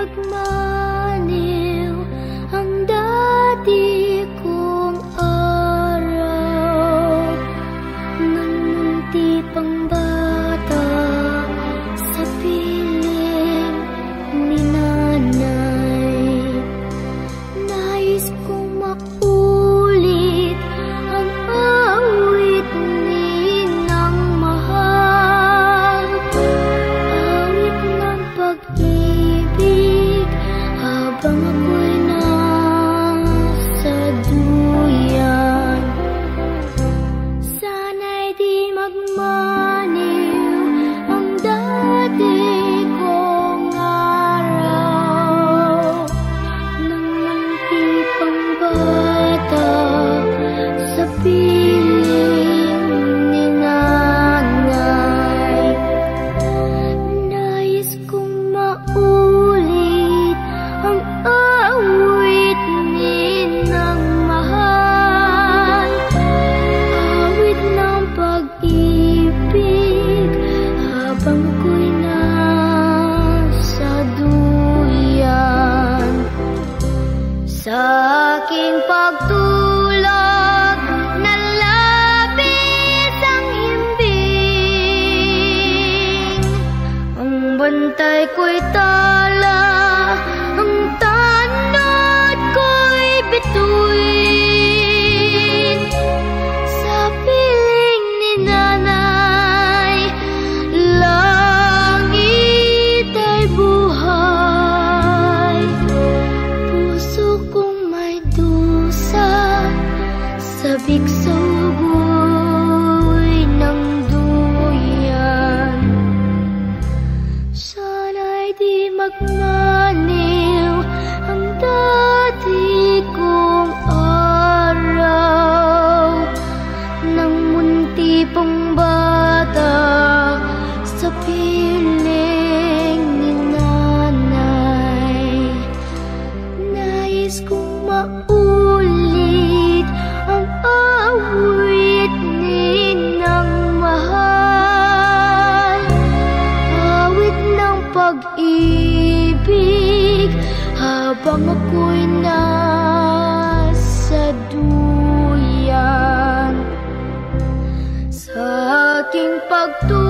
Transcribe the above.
Magmag Don't Nais ang awit ninang mahal. Awit pag-ibig habang ako'y nasa duyan. Sa aking pagtulog